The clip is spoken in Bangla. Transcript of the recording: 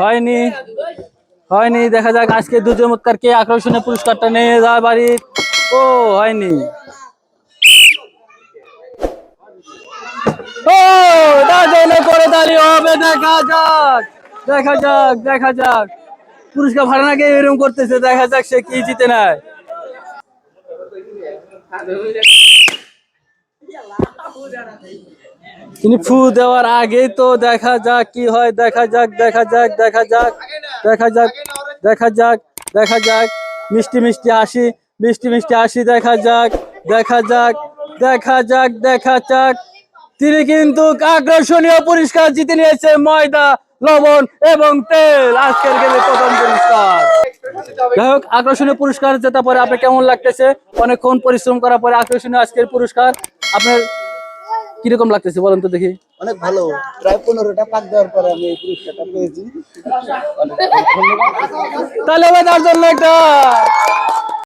হয়নি। হয়নি, দেখা যাক আজকে দু চমৎকার কে আকর্ষণীয় পুরস্কারটা নিয়ে যায় বাড়ি ও, হয়নি। ও দাজনে করে হবে, দেখা যাক। দেখা যাক দেখা যাক। পুরস্কার ভাড়া নাকি করতেছে, দেখা যাক সে কি জিতে নেয়। তিনি ফু দেওয়ার আগেই তো দেখা যাক কি হয়, দেখা যাক দেখা যাক দেখা যাক দেখা যাক দেখা যাক দেখা যাক। মিষ্টি মিষ্টি হাসি, মিষ্টি মিষ্টি হাসি, দেখা যাক দেখা যাক দেখা যাক দেখা যাক। তিনি কিন্তু আকর্ষণীয় পুরস্কার জিতে নিয়েছে ময়দা, লবণ এবং তেল। আজকের গেলে প্রথম পুরস্কার। যাই হোক, আকর্ষণীয় পুরস্কার যেটা পরে আপনার কেমন লাগতেছে? অনেকক্ষণ পরিশ্রম করার পরে আকর্ষণীয় আজকের পুরস্কার। আপনার কীরকম লাগতেছে বলেন তো দেখি। অনেক ভালো। প্রায় পনেরোটা পাক দেওয়ার পরে আমি এই পুরস্কারটা পেয়েছি। তাহলে আমার তার জন্য একটা